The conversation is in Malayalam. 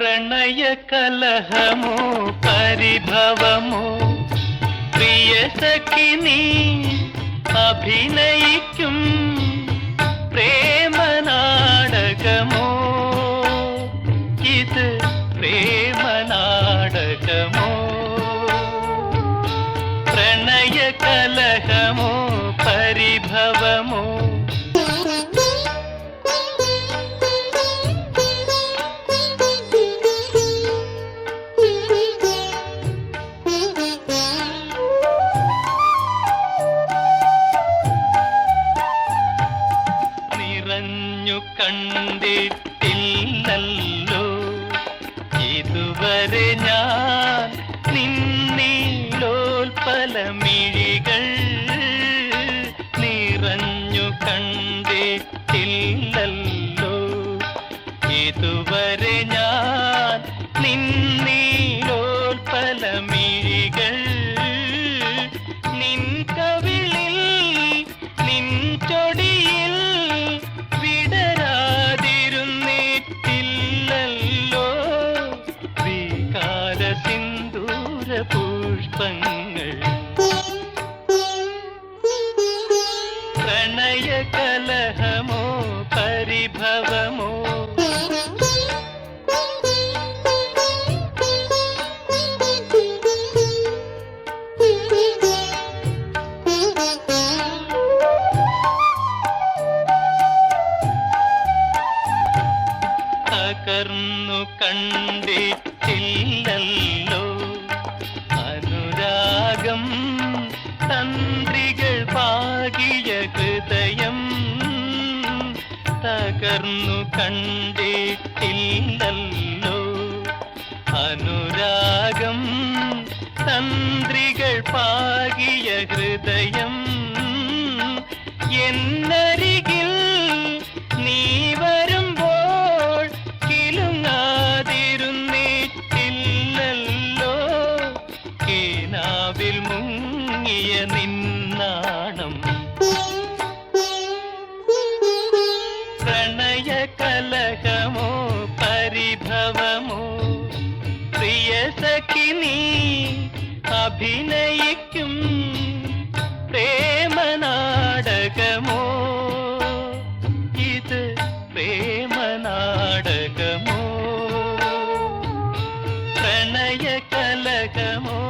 പ്രണയ കലഹമോ പരിഭവമോ? പ്രിയ സഖി നീ അഭിനയിക്കും പ്രേമനാടകമോ? ഇത് പ്രേമനാടകമോ? പ്രണയ കലഹമോ പരിഭവമോ? കണ്ടിട്ടില്ലല്ലോ. ഇതുവരെ ഞാൻ നിന്നീലോൽപലമിഴികൾ നിറഞ്ഞു കണ്ടിട്ടില്ലല്ലോ. ഇതുവരെ ഞാൻ പുഷ്പങ്ങൾ പ്രണയ കലഹമോ പരിഭവമോ? തകർന്നു കണ്ടിട്ടില്ലല്ലോ. പാകിയ ഹൃദയം തകർന്നു കണ്ടിട്ടില്ലല്ലോ. അനുരാഗം തന്ത്രികൾ പാകിയ ഹൃദയം എന്നരികിൽ നീ വരുമ്പോൾ കിലുങ്ങാതിരുന്നിട്ടില്ലല്ലോ. കീനാവിൽ മുങ്ങിയ നിന്നാണം നീ അഭിനയിക്കും പ്രേമനാടകമോ? ഇത് പ്രേമനാടകമോ? പ്രണയ കലകമോ